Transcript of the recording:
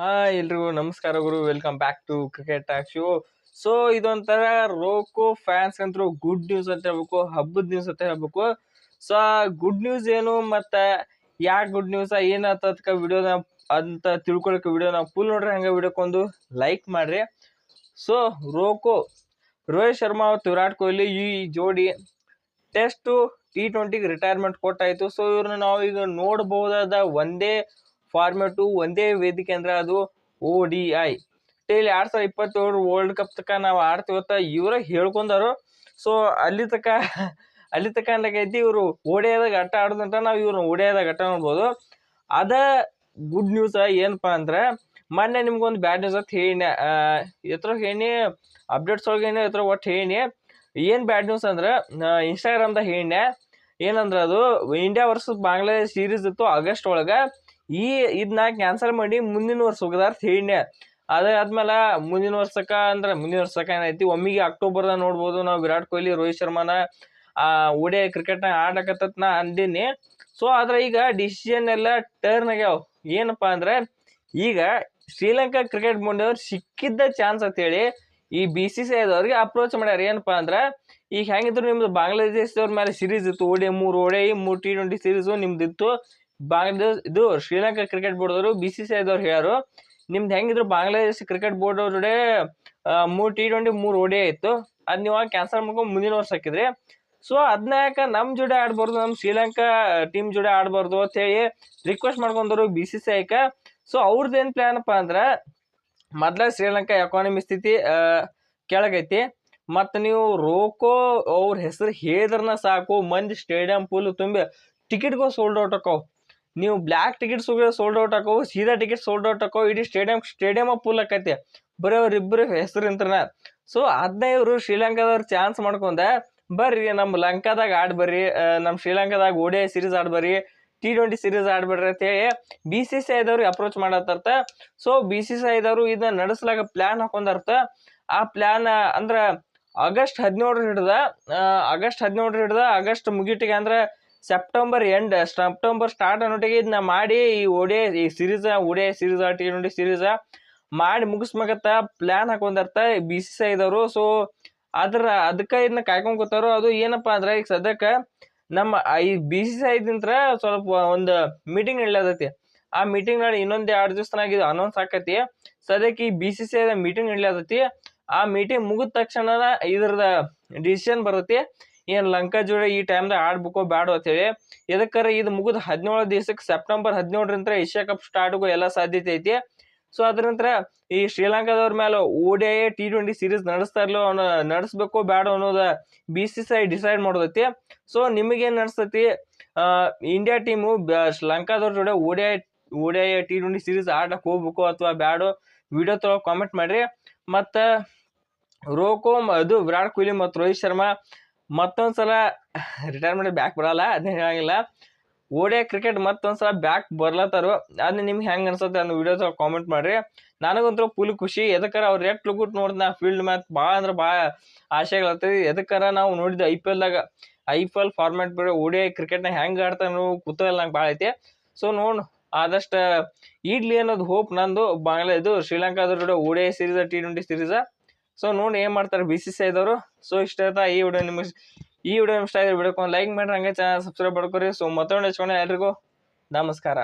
Hi ಎಲ್ರಿಗೂ ನಮಸ್ಕಾರ ಗುರು. Welcome back to cricket talk show so ಇದೊಂಥರ ರೋಕೋ ಫ್ಯಾನ್ಸ್ ಅಂತೂ ಗುಡ್ ನ್ಯೂಸ್ ಅಂತ ಹೇಳ್ಬೇಕು, ಹಬ್ಬದ ನ್ಯೂಸ್ ಅಂತ ಹೇಳ್ಬೇಕು. ಸೊ ಗುಡ್ ನ್ಯೂಸ್ ಏನು ಮತ್ತೆ ಯಾಕೆ ಗುಡ್ ನ್ಯೂಸ್ ಏನಾಗ್ತದಕ್ಕೆ ವಿಡಿಯೋನ ಅಂತ ತಿಳ್ಕೊಳಕ್ಕೆ ವಿಡಿಯೋನ ಫುಲ್ ನೋಡ್ರಿ, ಹಂಗೆ ವಿಡಿಯೋಕ್ಕೊಂದು ಲೈಕ್ ಮಾಡ್ರಿ. ಸೊ ರೋಕೋ, ರೋಹಿತ್ ಶರ್ಮಾ ಮತ್ತು ವಿರಾಟ್ ಕೊಹ್ಲಿ ಈ ಜೋಡಿ ಟೆಸ್ಟು ಟಿ ಟ್ವೆಂಟಿಗೆ ರಿಟೈರ್ಮೆಂಟ್ ಕೊಟ್ಟಾಯಿತು. ಸೊ ಇವ್ರನ್ನ ನಾವು ಈಗ ನೋಡಬಹುದಾದ ಒಂದೇ ಫಾರ್ಮೆಟು ಒಂದೇ ವೇದಿಕೆ ಅಂದ್ರೆ ಅದು ಓ ಡಿ ಐ ಇಲ್ಲಿ ಎರಡು ಸಾವಿರದ ಇಪ್ಪತ್ತೇಳು ವರ್ಲ್ಡ್ ಕಪ್ ತನಕ ನಾವು ಆಡ್ತೀವತ್ತ ಇವರ ಹೇಳ್ಕೊಂಡಾರು. ಸೊ ಅಲ್ಲಿ ತನಕ ಅಲ್ಲಿ ತನಕ ಅನ್ನಕೈತಿ ಇವರು ಓಡಿಯಾದಾಗ ಆಟ ಆಡೋದಂತ ನಾವು ಇವ್ರನ್ನ ಓಡಿಯಾದಾಗ ಆಟ ನೋಡ್ಬೋದು. ಅದ ಗುಡ್ ನ್ಯೂಸ್ ಏನಪ್ಪ ಅಂದ್ರೆ ಮೊನ್ನೆ ನಿಮ್ಗೊಂದು ಬ್ಯಾಡ್ ನ್ಯೂಸ್ ಅಂತ ಹೇಳಿ ಎತ್ರ ಹೇಳಿ ಅಪ್ಡೇಟ್ಸ್ ಒಳಗೆ ಏನೋ ಎತ್ರ ಒಟ್ಟು ಹೇಳಿ ಏನು ಬ್ಯಾಡ್ ನ್ಯೂಸ್ ಅಂದ್ರೆ ಇನ್ಸ್ಟಾಗ್ರಾಮ್ದಾಗ ಹೇಳಿ ಏನಂದ್ರೆ ಅದು ಇಂಡಿಯಾ ವರ್ಸಸ್ ಬಾಂಗ್ಲಾದೇಶ್ ಸೀರೀಸ್ ಇತ್ತು ಆಗಸ್ಟ್ ಒಳಗೆ. ಈ ಇದನ್ನ ಕ್ಯಾನ್ಸಲ್ ಮಾಡಿ ಮುಂದಿನ ವರ್ಷ ಹೋಗದಾರ ಹೇಳಿ ಅದಾದ್ಮೇಲೆ ಮುಂದಿನ ವರ್ಷಕ್ಕ ಅಂದ್ರೆ ಮುಂದಿನ ವರ್ಷಕ್ಕ ಏನೈತಿ, ಒಮ್ಮಿಗೆ ಅಕ್ಟೋಬರ್ದಾಗ ನೋಡ್ಬೋದು ನಾವು ವಿರಾಟ್ ಕೊಹ್ಲಿ, ರೋಹಿತ್ ಶರ್ಮಾನ, ಆ ಓಡಿಐ ಕ್ರಿಕೆಟ್ನ ಆಡಕತ್ತ ನಾ ಅಂದಿನಿ. ಸೊ ಆದ್ರೆ ಈಗ ಡಿಸಿಷನ್ ಎಲ್ಲ ಟರ್ನ್ ಆಗ್ಯಾವ. ಏನಪ್ಪಾ ಅಂದ್ರೆ, ಈಗ ಶ್ರೀಲಂಕಾ ಕ್ರಿಕೆಟ್ ಬೋರ್ಡ್ ಸಿಕ್ಕಿದ್ದ ಚಾನ್ಸ್ ಅಂತೇಳಿ ಈ ಬಿ ಸಿ ಸಿ ಐದವ್ರಿಗೆ ಅಪ್ರೋಚ್ ಮಾಡ್ಯಾರ. ಏನಪ್ಪಾ ಅಂದ್ರೆ, ಈಗ ಹೆಂಗಿದ್ರು ನಿಮ್ದು ಬಾಂಗ್ಲಾದೇಶದವ್ರ ಮೇಲೆ ಸಿರೀಸ್ ಇತ್ತು ಓಡಿ ಮೂರು ಓಡಿ ಮೂರು ಟಿ ಟ್ವೆಂಟಿ ಸಿರೀಸು ನಿಮ್ದು ಇತ್ತು ಬಾಂಗ್ಲಾದೇಶ್ ಇದು ಶ್ರೀಲಂಕಾ ಕ್ರಿಕೆಟ್ ಬೋರ್ಡ್ದವರು ಬಿ ಸಿ ಸಿ ಐದವ್ರು ಹೇಳ್ಯಾರು, ನಿಮ್ದು ಹೆಂಗಿದ್ರು ಬಾಂಗ್ಲಾದೇಶ ಕ್ರಿಕೆಟ್ ಬೋರ್ಡ್ ಅವ್ರ ಜೊತೆ ಮೂರು ಟಿ ಟ್ವೆಂಟಿ ಮೂರು ಓಡಿ ಇತ್ತು. ಅದ್ ನೀವು ಕ್ಯಾನ್ಸಲ್ ಮಾಡ್ಕೊಂಡು ಮುಂದಿನ ವರ್ಷ ಹಾಕಿದ್ರಿ. ಸೊ ಅದನ್ನ ಯಾಕೆ ನಮ್ಮ ಜೋಡಿ ಆಡ್ಬಾರ್ದು ನಮ್ಮ ಶ್ರೀಲಂಕಾ ಟೀಮ್ ಜೋಡಿ ಆಡ್ಬಾರ್ದು ಅಂತ ಹೇಳಿ ರಿಕ್ವೆಸ್ಟ್ ಮಾಡ್ಕೊಂಡರು ಬಿ ಸಿ ಸಿ ಐಕ ಸೊ ಅವ್ರದ್ದು ಏನು ಪ್ಲಾನ್ ಅಪ್ಪ ಅಂದ್ರೆ, ಮೊದಲ ಶ್ರೀಲಂಕಾ ಎಕಾನಮಿ ಸ್ಥಿತಿ ಕೆಳಗೈತಿ. ಮತ್ತು ನೀವು ರೋಕೋ ಅವ್ರ ಹೆಸರು ಹೇಳಿದ್ರನ್ನ ಸಾಕು, ಮಂದಿ ಸ್ಟೇಡಿಯಂ ಫುಲ್ ತುಂಬಿ ಟಿಕೆಟ್ಗಳು ಸೋಲ್ಡ್ ಔಟ್ ಆಕವು ನೀವು ಬ್ಲ್ಯಾಕ್ ಟಿಕೆಟ್ಸ್ ಸೋಲ್ಡ್ ಔಟ್ ಹಾಕೋ, ಸೀದಾ ಟಿಕೆಟ್ ಸೋಲ್ಡ್ ಔಟ್ ಹಾಕೋ, ಇಡೀ ಸ್ಟೇಡಿಯಂ ಸ್ಟೇಡಿಯಂ ಫುಲ್ ಆಕೈತಿ. ಬರೀ ಅವ್ರಿಬ್ರು ಹೆಸರು ಇಂತ್ರನ. ಸೊ ಅದನ್ನ ಶ್ರೀಲಂಕಾದವ್ರು ಚಾನ್ಸ್ ಮಾಡ್ಕೊಂಡ. ಬರ್ರಿ ನಮ್ಮ ಲಂಕಾದಾಗ ಆಡ್ಬರ್ರಿ ನಮ್ಮ ಶ್ರೀಲಂಕಾದಾಗ ಓಡಿಯ ಸೀರೀಸ್ ಆಡ್ಬರ್ರಿ ಟಿ ಟ್ವೆಂಟಿ ಸೀರೀಸ್ ಆಡ್ಬೇಡ್ರಿ ಅಂತ ಹೇಳಿ ಬಿ ಸಿ ಸಿ ಐದವ್ರಿಗೆ ಅಪ್ರೋಚ್ ಮಾಡತ್ತರ್ತ ಸೊ ಬಿ ಸಿ ಸಿ ಐದವರು ಇದನ್ನ ನಡೆಸಲಾಗ ಪ್ಲಾನ್ ಹಾಕೊಂಡರ್ತ ಆ ಪ್ಲಾನ್ ಅಂದ್ರೆ ಆಗಸ್ಟ್ ಹದಿನೇಳರ ಹಿಡ್ದ ಆಗಸ್ಟ್ ಹದಿನೇಳರ ಹಿಡ್ದ, ಆಗಸ್ಟ್ ಮುಗಿಟಿಗೆ ಅಂದ್ರೆ ಸೆಪ್ಟೆಂಬರ್ ಎಂಡ್ ಸೆಪ್ಟೆಂಬರ್ ಸ್ಟಾರ್ಟ್ ಅನ್ನೋಟಿಗೆ ಇದನ್ನ ಮಾಡಿ ಈ ಒಡೆ ಈ ಸೀರೀಸ್ ಓಡಿ ಸಿರೀಸ್ ಟಿ ಟ್ವೆಂಟಿ ಸೀರೀಸ್ ಮಾಡಿ ಮುಗಿಸ್ಬೇಕತ್ತ ಪ್ಲಾನ್ ಹಾಕೊಂಡರ್ತ ಬಿ ಸಿ ಸಿ ಐದವರು ಸೊ ಅದ್ರ, ಅದಕ್ಕೆ ಇದನ್ನ ಕಾಯ್ಕೊಂಡ್ ಕೂತಾರೋ ಅದು ಏನಪ್ಪಾ ಅಂದ್ರೆ ಈಗ ಸದ್ಯಕ್ಕೆ ನಮ್ಮ ಈ ಬಿ ಸಿ ಸಿ ಐದಿಂತ್ರ ಸ್ವಲ್ಪ ಒಂದು ಮೀಟಿಂಗ್ ನಡ್ಲತೈತಿ ಆ ಮೀಟಿಂಗ್ ನಾಳೆ ಇನ್ನೊಂದು ಎರಡು ದಿವಸನಾಗ ಇದು ಅನೌನ್ಸ್ ಆಕತಿ. ಸದ್ಯಕ್ಕೆ ಈ ಬಿ ಸಿ ಸಿ ಐದ ಮೀಟಿಂಗ್ ನಡ್ಲತೈತಿ ಆ ಮೀಟಿಂಗ್ ಮುಗಿದ ತಕ್ಷಣ ಇದ್ರದ ಡಿಸಿಷನ್ ಬರ್ತೈತಿ. ಏನ್ ಲಂಕಾ ಜೋಡಿ ಈ ಟೈಮ್ದಾಗ ಆಡ್ಬೇಕೋ ಬ್ಯಾಡೋ ಅಂತೇಳಿ. ಎದಕ್ಕಾರ ಇದು ಮುಗಿದ ಹದಿನೇಳು ದಿವಸಕ್ಕೆ ಸೆಪ್ಟೆಂಬರ್ ಹದಿನೇಳರಿಂದ ಏಷ್ಯಾ ಕಪ್ ಸ್ಟಾರ್ಟ್ಗೂ ಎಲ್ಲ ಸಾಧ್ಯತೆ ಐತಿ. ಸೊ ಅದ್ರ ನಂತರ ಈ ಶ್ರೀಲಂಕಾದವ್ರ ಮೇಲೆ ಓಡಿಐ ಟಿ ಟ್ವೆಂಟಿ ಸೀರೀಸ್ ನಡೆಸ್ತಾ ಇರ್ಲೋ ಅವ್ನ ನಡೆಸ್ಬೇಕೋ ಬ್ಯಾಡ ಅನ್ನೋದ B C C I decide ಮಾಡೋದೈತಿ. So ನಿಮಗೇನು ನಡೆಸ್ತೈತಿ ಇಂಡಿಯಾ ಟೀಮು ಶ್ರೀಲಂಕಾದವ್ರ ಜೋಡಿ ODI ODI T twenty series ಆಡಕ್ಕೆ ಹೋಗ್ಬೇಕು ಅಥವಾ ಬ್ಯಾಡೋ ವಿಡಿಯೋ ತೊಗೊಳಗೆ ಕಾಮೆಂಟ್ ಮಾಡಿರಿ. ಮತ್ತು ರೋಕೋ ಅದು ವಿರಾಟ್ ಕೊಹ್ಲಿ ಮತ್ತು ರೋಹಿತ್ ಶರ್ಮಾ ಮತ್ತೊಂದ್ಸಲ ರಿಟೈರ್ಮೆಂಟ್ ಬ್ಯಾಕ್ ಬರಲ್ಲ ಅದನ್ನ ಹೇಳಂಗಿಲ್ಲ. ಓಡಿಯ ಕ್ರಿಕೆಟ್ ಮತ್ತೊಂದ್ಸಲ ಬ್ಯಾಕ್ ಬರ್ಲತ್ತಾರು. ಅದನ್ನ ನಿಮ್ಗೆ ಹೆಂಗೆ ಅನ್ಸುತ್ತೆ ಅನ್ನೋ ವಿಡಿಯೋಸ್ ಕಾಮೆಂಟ್ ಮಾಡ್ರಿ. ನನಗಂತೂ ಫುಲ್ ಖುಷಿ. ಎದಕ್ಕಾರ ಅವ್ರು ರೆಟ್ ಲುಗುಟ್ ನೋಡಿದ್ನ ಫೀಲ್ಡ್ ಮ್ಯಾಚ್ ಭಾಳ ಅಂದ್ರೆ ಭಾಳ ಆಸೆಗಳಾಗ್ತದೆ. ಎದಕ್ಕಾರ ನಾವು ನೋಡಿದ ಐ ಪಿ ಎಲ್ದಾಗ ಐ ಪಿ ಎಲ್ ಫಾರ್ಮ್ಯಾಟ್ ಬೇರೆ ಓಡಿಯ ಕ್ರಿಕೆಟ್ನ ಹೆಂಗೆ ಆಡ್ತಾನೋ ಕುತೂಹಲ ನಂಗೆ ಭಾಳ ಐತಿ. ಸೊ ನೋಡು, ಆದಷ್ಟು ಇಡ್ಲಿ ಅನ್ನೋದು ಹೋಪ್ ನಂದು. ಬಾಂಗ್ಲಾ ಇದು ಶ್ರೀಲಂಕಾದ ODI series T twenty series so ನೋಡಿ ಏನು ಮಾಡ್ತಾರೆ ಬಿ ಸಿ ಸಿ ಐದವರು ಸೊ ಇಷ್ಟ ಈ ವಿಡಿಯೋ ನಿಮಗೆ ಈ ವಿಡಿಯೋ ಇಷ್ಟ ಆಗಿದೆ ವಿಡಿಯೋಕ್ಕೆ ಒಂದು ಲೈಕ್ ಮಾಡ್ರಿ, ಹಂಗೆ ಚಾನಲ್ ಸಬ್ಸ್ಕ್ರೈಬ್ ಮಾಡ್ಕೊರಿ. ಸೊ ಮತ್ತೊಂದು ಹಚ್ಕೊಂಡು ಎಲ್ರಿಗೂ ನಮಸ್ಕಾರ.